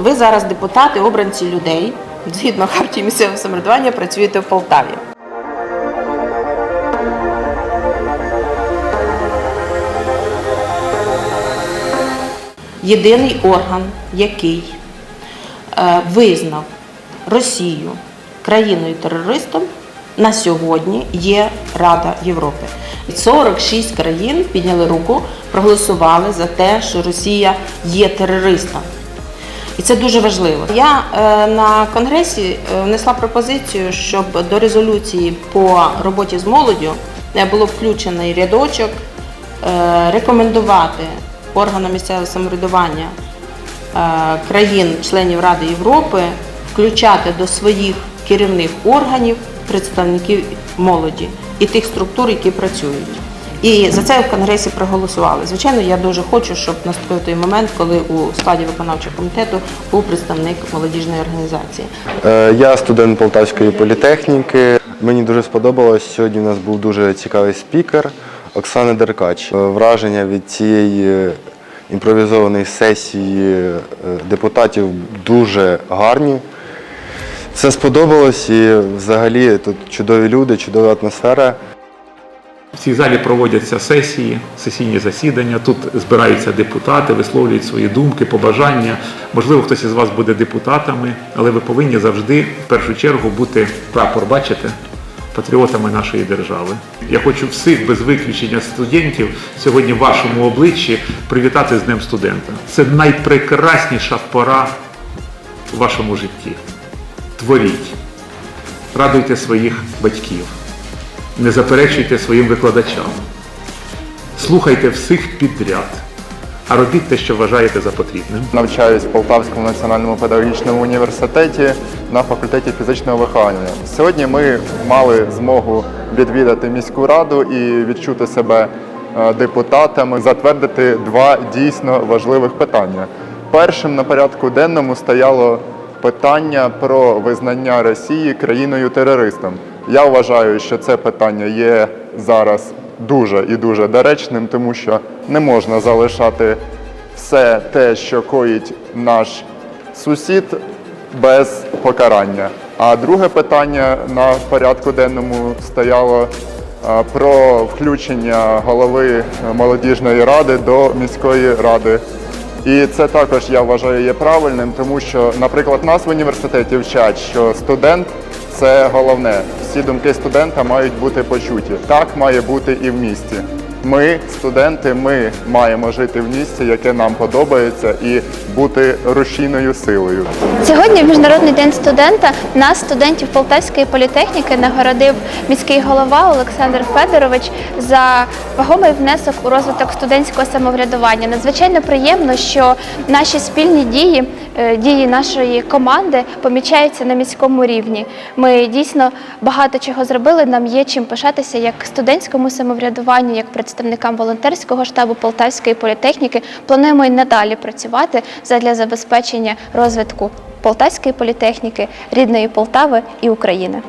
Ви зараз депутати, обранці людей, згідно хартії місцевого самоврядування, працюєте в Полтаві. Єдиний орган, який е, визнав Росію країною-терористом, на сьогодні є Рада Європи. 46 країн підняли руку, проголосували за те, що Росія є терористом. І це дуже важливо. Я е, на конгресі е, внесла пропозицію, щоб до резолюції по роботі з молоддю було включений рядочок е, рекомендувати органам місцевого самоврядування країн-членів Ради Європи включати до своїх керівних органів представників молоді і тих структур, які працюють. І за це в Конгресі проголосували. Звичайно, я дуже хочу, щоб наступив той момент, коли у складі виконавчого комітету був представник молодіжної організації. Е, Я студент Полтавської політехніки. Мені дуже сподобалось. Сьогодні у нас був дуже цікавий спікер Оксана Деркач. Е, Враження від цієї імпровізованої сесії е, депутатів дуже гарні. Все сподобалось і взагалі тут чудові люди, чудова атмосфера. В цій залі проводяться сесії, сесійні засідання. Тут збираються депутати, висловлюють свої думки, побажання. Можливо, хтось із вас буде депутатами, але ви повинні завжди в першу чергу бути прапор, бачите, патріотами нашої держави. Я хочу всіх без виключення студентів сьогодні в вашому обличчі привітати з Днем студента. Це найпрекрасніша пора у вашому житті. Творіть, радуйте своїх батьків не заперечуйте своїм викладачам. Слухайте всіх підряд, а робіть те, що вважаєте за потрібним. Навчаюсь в Полтавському національному педагогічному університеті на факультеті фізичного виховання. Сьогодні ми мали змогу відвідати міську раду і відчути себе е, депутатами, затвердити два дійсно важливих питання. Першим на порядку денному стояло питання про визнання Росії країною-терористом. Я вважаю, що це питання є зараз дуже і дуже доречним, тому що не можна залишати все те, що коїть наш сусід, без покарання. А друге питання на порядку денному стояло е, про включення голови е, молодіжної ради до міської ради. І це також я вважаю є правильним, тому що, наприклад, нас в університеті вчать, що студент це головне. Всі думки студента мають бути почуті. Так має бути і в місті. Ми, студенти, ми маємо жити в місті, яке нам подобається, і бути рушійною силою. Сьогодні, Міжнародний день студента, нас, студентів Полтавської політехніки, нагородив міський голова Олександр Федорович за вагомий внесок у розвиток студентського самоврядування. Надзвичайно приємно, що наші спільні дії, е, дії нашої команди помічаються на міському рівні. Ми дійсно багато чого зробили. Нам є чим пишатися як студентському самоврядуванню, як представникам волонтерського штабу Полтавської політехніки. Плануємо і надалі працювати задля забезпечення розвитку Полтавської політехніки, рідної Полтави і України.